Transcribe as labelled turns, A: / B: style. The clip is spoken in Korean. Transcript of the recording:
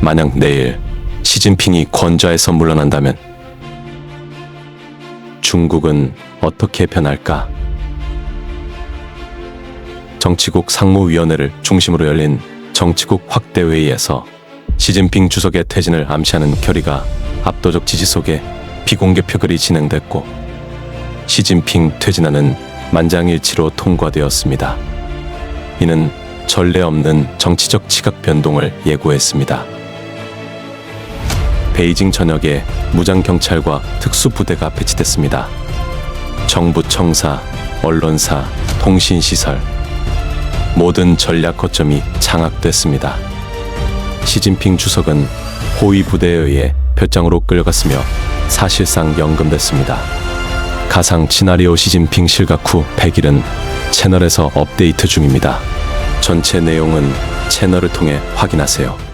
A: 만약 내일 시진핑이 권좌에서 물러난다면 중국은 어떻게 변할까? 정치국 상무위원회를 중심으로 열린 정치국 확대 회의에서 시진핑 주석의 퇴진을 암시하는 결의가 압도적 지지 속에 비공개 표결이 진행됐고 시진핑 퇴진안은 만장일치로 통과되었습니다. 이는 전례 없는 정치적 지각 변동을 예고했습니다. 베이징 전역에 무장 경찰과 특수 부대가 배치됐습니다. 정부 청사, 언론사, 통신 시설 모든 전략 거점이 장악됐습니다. 시진핑 주석은 호위 부대에 의해 표장으로 끌려갔으며 사실상 연금됐습니다. 가상 시나리오 시진핑 실각 후 100일은 채널에서 업데이트 중입니다. 전체 내용은 채널을 통해 확인하세요.